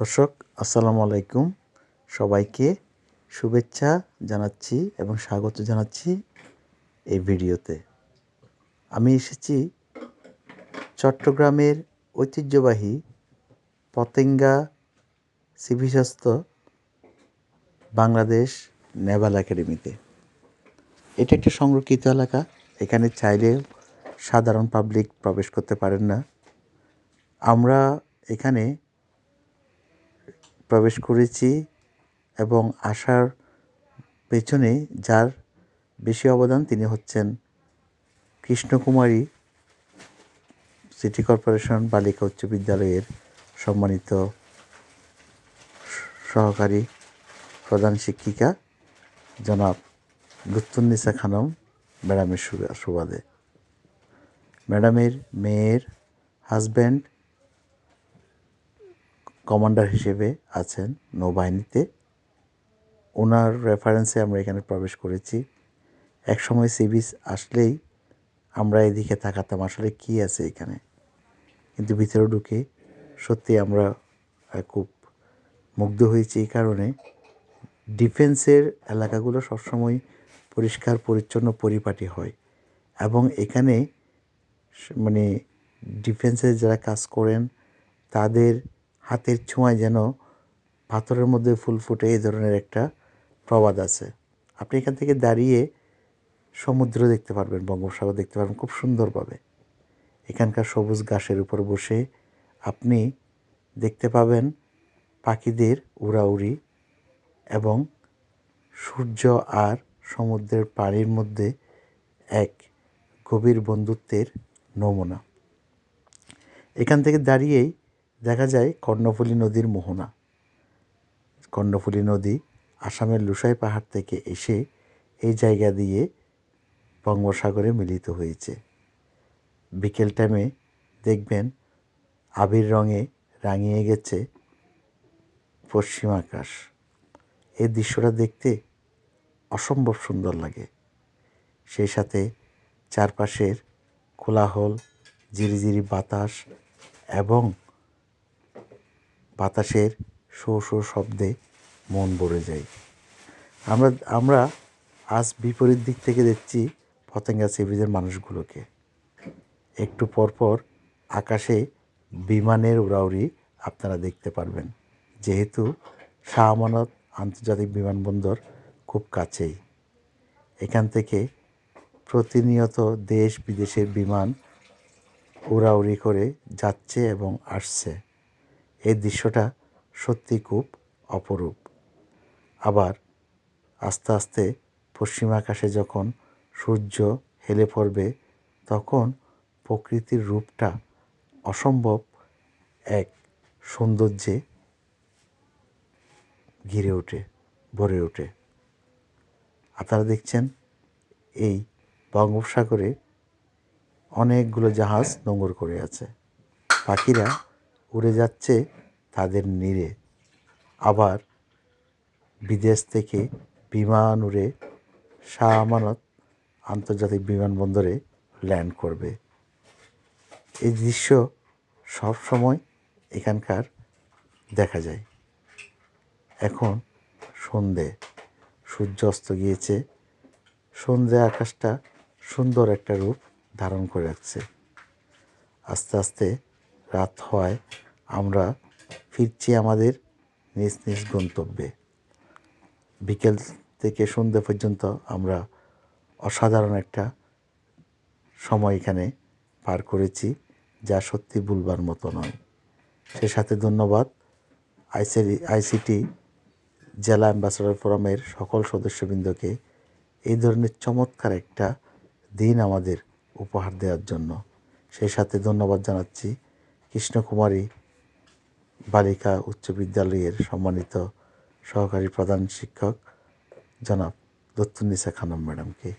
দর্শক, আসসালামু আলাইকুম। সবাইকে শুভেচ্ছা জানাচ্ছি এবং স্বাগত জানাচ্ছি এই ভিডিওতে। আমি এসেছি চট্টগ্রামের ঐতিহ্যবাহী পতেঙ্গা সিভিস্বাস্থ্য বাংলাদেশ নেভাল একাডেমিতে। এটা একটি সংরক্ষিত এলাকা, এখানে চাইলে সাধারণ পাবলিক প্রবেশ করতে পারেন না। আমরা এখানে প্রবেশ করেছি এবং আসার পেছনে যার বেশি অবদান তিনি হচ্ছেন কৃষ্ণকুমারী সিটি কর্পোরেশন বালিকা উচ্চ বিদ্যালয়ের সম্মানিত সহকারী প্রধান শিক্ষিকা জনাব লুৎফুন্নিসা খানম ম্যাডামের সুবাদে। ম্যাডামের মেয়ের হাজব্যান্ড কমান্ডার হিসেবে আছেন নৌবাহিনীতে। ওনার রেফারেন্সে আমরা এখানে প্রবেশ করেছি। একসময় সি বিচ আসলেই আমরা এদিকে তাকাতাম, আসলে কী আছে এখানে? কিন্তু ভিতরে ঢুকে সত্যি আমরা খুব মুগ্ধ হয়েছি এই কারণে। ডিফেন্সের এলাকাগুলো সবসময় পরিষ্কার, পরিচ্ছন্ন, পরিপাটি হয়। এবং এখানে মানে ডিফেন্সে যারা কাজ করেন, তাদের হাতের ছোঁয়ায় যেন পাথরের মধ্যে ফুল ফুটে এই ধরনের একটা প্রবাদ আছে। আপনি এখান থেকে দাঁড়িয়ে সমুদ্র দেখতে পারবেন, বঙ্গোপসাগর দেখতে পারবেন খুব সুন্দরভাবে। এখানকার সবুজ ঘাসের উপর বসে আপনি দেখতে পাবেন পাখিদের উড়াউড়ি এবং সূর্য আর সমুদ্রের পাড়ির মধ্যে এক গভীর বন্ধুত্বের নমুনা। এখান থেকে দাঁড়িয়েই দেখা যায় কর্ণফুলী নদীর মোহনা। কর্ণফুলী নদী আসামের লুসাই পাহাড় থেকে এসে এই জায়গা দিয়ে বঙ্গোসাগরে মিলিত হয়েছে। বিকেল টাইমে দেখবেন আবির রঙে রাঙিয়ে গেছে পশ্চিম আকাশ। এই দৃশ্যটা দেখতে অসম্ভব সুন্দর লাগে। সেই সাথে চারপাশের কোলাহল, ঝিরিঝিরি বাতাস এবং বাতাসের শো শো শব্দে মন ভরে যায়। আমরা আমরা আজ বিপরীত দিক থেকে দেখছি পতেঙ্গা সিভিজের মানুষগুলোকে। একটু পরপর আকাশে বিমানের উড়াউড়ি আপনারা দেখতে পারবেন। যেহেতু শাহ আমানত আন্তর্জাতিক বিমানবন্দর খুব কাছেই। এখান থেকে প্রতিনিয়ত দেশ বিদেশের বিমান উড়াউড়ি করে যাচ্ছে এবং আসছে। এই দৃশ্যটা সত্যি খুব অপরূপ। আবার আস্তে আস্তে পশ্চিম আকাশে যখন সূর্য হেলে পড়বে, তখন প্রকৃতির রূপটা অসম্ভব এক সৌন্দর্যে ঘিরে ওঠে, ভরে ওঠে। আপনারা দেখছেন এই বঙ্গোপসাগরে অনেকগুলো জাহাজ নোঙর করে আছে। পাখিরা উড়ে যাচ্ছে তাদের নীড়ে আবার বিদেশ থেকে বিমান উড়ে শাহ আমানত আন্তর্জাতিক বিমানবন্দরে ল্যান্ড করবে। এই দৃশ্য সব সময় এখানকার দেখা যায়। এখন সন্ধে সূর্য অস্ত গিয়েছে। সন্ধে আকাশটা সুন্দর একটা রূপ ধারণ করে রাখছে। আস্তে আস্তে রাত হওয়ায় আমরা ফিরছি আমাদের নিজ নিজ গন্তব্যে। বিকেল থেকে সন্ধ্যে পর্যন্ত আমরা অসাধারণ একটা সময় এখানে পার করেছি, যা সত্যি ভুলবার মতো নয়। সে সাথে ধন্যবাদ। আইসিডি আইসিটি জেলা অ্যাম্বাসাডার ফোরামের সকল সদস্যবৃন্দকে এই ধরনের চমৎকার একটা দিন আমাদের উপহার দেওয়ার জন্য। সেই সাথে ধন্যবাদ জানাচ্ছি। কৃষ্ণকুমারী বালিকা উচ্চ বিদ্যালয়ের সম্মানিত সহকারী প্রধান শিক্ষক জনাব দত্তুন্নিসা খানম ম্যাডামকে